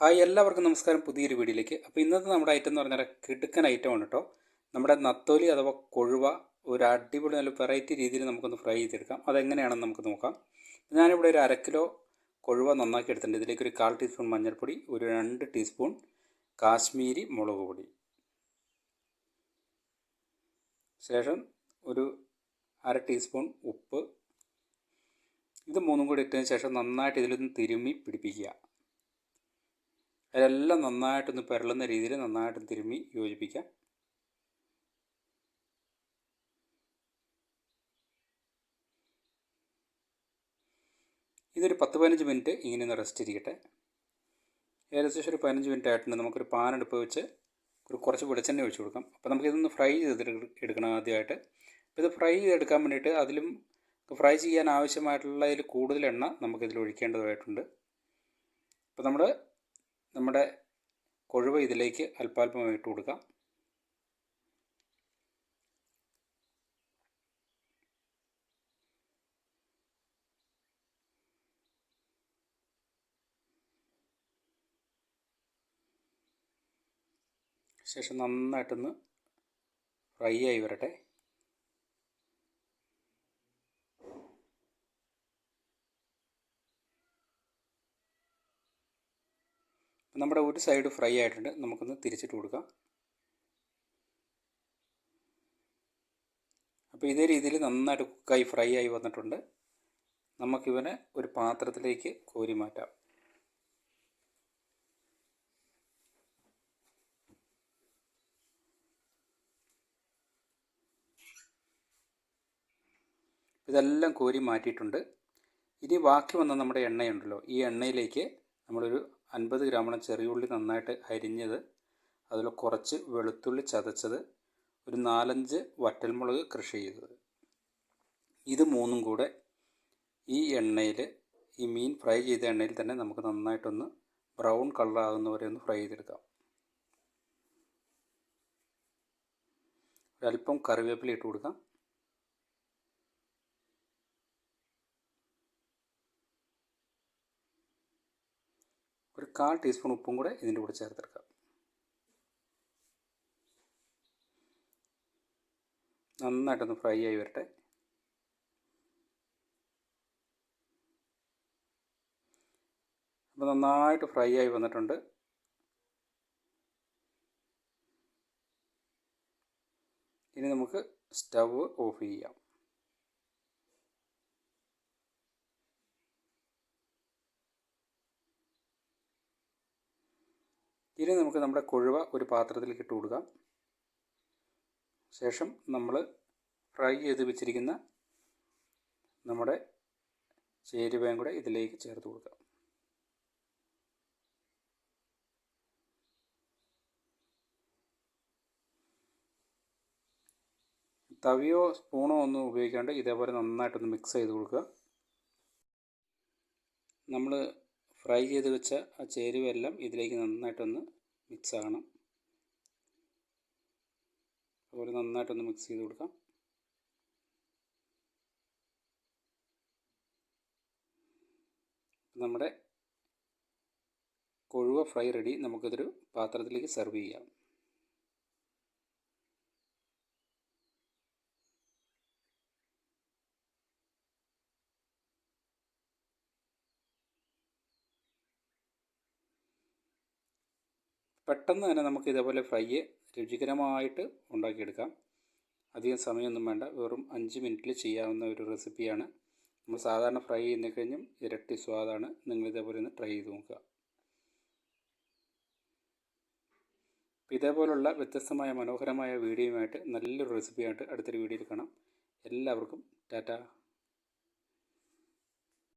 Hi എല്ലാവർക്കും നമസ്കാരം. പുതിയൊരു വീഡിയോയിലേക്ക്. അപ്പോൾ ഇന്നത്തെ നമ്മുടെ ഐറ്റം എന്ന് പറഞ്ഞാൽ കിടുക്കൻ ആണ് കേട്ടോ. നമ്മുടെ നത്തോലി അഥവാ കൊഴുവ ഒരു അടിപൊളി നല്ല വെറൈറ്റി രീതിയിൽ നമുക്കൊന്ന് ഫ്രൈ ചെയ്തെടുക്കാം. അതെങ്ങനെയാണെന്ന് നമുക്ക് നോക്കാം. ഞാനിവിടെ ഒരു അരക്കിലോ കിലോ കൊഴുവ നന്നാക്കി എടുത്തിട്ടുണ്ട്. ഇതിലേക്ക് ഒരു കാൽ ടീസ്പൂൺ മഞ്ഞൾപ്പൊടി ഒരു രണ്ട് ടീസ്പൂൺ കാശ്മീരി മുളക് പൊടി. ശേഷം ഒരു അര ടീസ്പൂൺ ഉപ്പ്. ഇത് മൂന്നും കൂടി ഇട്ടതിന് ശേഷം നന്നായിട്ട് ഇതിലൊന്ന് തിരുമ്മി പിടിപ്പിക്കുക. അതിലെല്ലാം നന്നായിട്ടൊന്ന് പെരളുന്ന രീതിയിൽ നന്നായിട്ട് തിരുമ്മി യോജിപ്പിക്കാം. ഇതൊരു പത്ത് പതിനഞ്ച് മിനിറ്റ് ഇങ്ങനെ ഒന്ന് റെസ്റ്റ് ഇരിക്കട്ടെ ഏകദേശം ഒരു പതിനഞ്ച് മിനിറ്റ് ആയിട്ടുണ്ട്. നമുക്കൊരു പാൻ എടുപ്പ് വെച്ച് ഒരു കുറച്ച് വെളിച്ചെണ്ണ ഒഴിച്ച് കൊടുക്കാം. അപ്പോൾ നമുക്ക് ഇതൊന്ന് ഫ്രൈ ചെയ്ത് എടുക്കണം ആദ്യമായിട്ട്. അപ്പോൾ ഇത് ഫ്രൈ ചെയ്തെടുക്കാൻ വേണ്ടിയിട്ട് അതിലും ഫ്രൈ ചെയ്യാൻ ആവശ്യമായിട്ടുള്ളതിൽ കൂടുതൽ എണ്ണ നമുക്കിതിൽ ഒഴിക്കേണ്ടതായിട്ടുണ്ട്. അപ്പോൾ നമ്മൾ നമ്മുടെ കൊഴുവ ഇതിലേക്ക് അല്പാൽപ്പം ഇട്ട് കൊടുക്കാം. ശേഷം നന്നായിട്ടൊന്ന് ഫ്രൈ ആയി വരട്ടെ. നമ്മുടെ ഒരു സൈഡ് ഫ്രൈ ആയിട്ടുണ്ട്. നമുക്കൊന്ന് തിരിച്ചിട്ട് കൊടുക്കാം. അപ്പോൾ ഇതേ രീതിയിൽ നന്നായിട്ട് കുക്കായി ഫ്രൈ ആയി വന്നിട്ടുണ്ട്. നമുക്കിവനെ ഒരു പാത്രത്തിലേക്ക് കോരി മാറ്റാം. ഇതെല്ലാം കോരി മാറ്റിയിട്ടുണ്ട്. ഇനി ബാക്കി വന്ന നമ്മുടെ എണ്ണയുണ്ടല്ലോ. ഈ എണ്ണയിലേക്ക് നമ്മളൊരു അൻപത് ഗ്രാമാണ് ചെറിയുള്ളി നന്നായിട്ട് അരിഞ്ഞത് അതിൽ കുറച്ച് വെളുത്തുള്ളി ചതച്ചത് ഒരു നാലഞ്ച് വറ്റൽമുളക് കൃഷി ചെയ്തത്. ഇത് മൂന്നും കൂടെ ഈ എണ്ണയിൽ ഈ മീൻ ഫ്രൈ ചെയ്ത എണ്ണയിൽ തന്നെ നമുക്ക് നന്നായിട്ടൊന്ന് ബ്രൗൺ കളർ ആകുന്നവരെ ഒന്ന് ഫ്രൈ ചെയ്തെടുക്കാം. ഒരല്പം കറിവേപ്പില ഇട്ട് കൊടുക്കാം. കാൽ ടീസ്പൂൺ ഉപ്പും കൂടെ ഇതിന്റെ കൂടെ ചേർത്തെടുക്കാം. നന്നായിട്ടൊന്ന് ഫ്രൈ ആയി വരട്ടെ. അപ്പോൾ നന്നായിട്ട് ഫ്രൈ ആയി വന്നിട്ടുണ്ട്. ഇനി നമുക്ക് സ്റ്റവ് ഓഫ് ചെയ്യാം. ഇനി നമുക്ക് നമ്മുടെ കൊഴുവ ഒരു പാത്രത്തിലേക്ക് ഇട്ട് കൊടുക്കാം. ശേഷം നമ്മൾ ഫ്രൈ ചെയ്ത് വെച്ചിരിക്കുന്ന നമ്മുടെ ചേരുവയും കൂടെ ഇതിലേക്ക് ചേർത്ത് കൊടുക്കാം. തവിയോ സ്പൂണോ ഒന്നും ഉപയോഗിക്കാണ്ട് ഇതേപോലെ നന്നായിട്ടൊന്ന് മിക്സ് ചെയ്ത് കൊടുക്കുക. നമ്മൾ ഫ്രൈ ചെയ്ത് വെച്ച ആ ചേരുവെല്ലാം ഇതിലേക്ക് നന്നായിട്ടൊന്ന് മിക്സ് ആകണം. അതുപോലെ നന്നായിട്ടൊന്ന് മിക്സ് ചെയ്ത് കൊടുക്കാം. നമ്മുടെ കൊഴുവ ഫ്രൈ റെഡി. നമുക്കിതൊരു പാത്രത്തിലേക്ക് സെർവ് ചെയ്യാം. പെട്ടെന്ന് തന്നെ നമുക്ക് ഇതേപോലെ ഫ്രൈ രുചികരമായിട്ട് ഉണ്ടാക്കിയെടുക്കാം. അധികം സമയമൊന്നും വേണ്ട. വെറും അഞ്ച് മിനിറ്റിൽ ചെയ്യാവുന്ന ഒരു റെസിപ്പിയാണ്. നമ്മൾ സാധാരണ ഫ്രൈ ചെയ്യുന്ന കഴിഞ്ഞും ഇരട്ടി സ്വാദാണ്. നിങ്ങൾ ഇതേപോലെ ഒന്ന് ട്രൈ ചെയ്ത് നോക്കുക. ഇതേപോലുള്ള വ്യത്യസ്തമായ മനോഹരമായ വീഡിയോയുമായിട്ട് നല്ലൊരു റെസിപ്പിയായിട്ട് അടുത്തൊരു വീഡിയോയിൽ കാണാം. എല്ലാവർക്കും ടാറ്റ.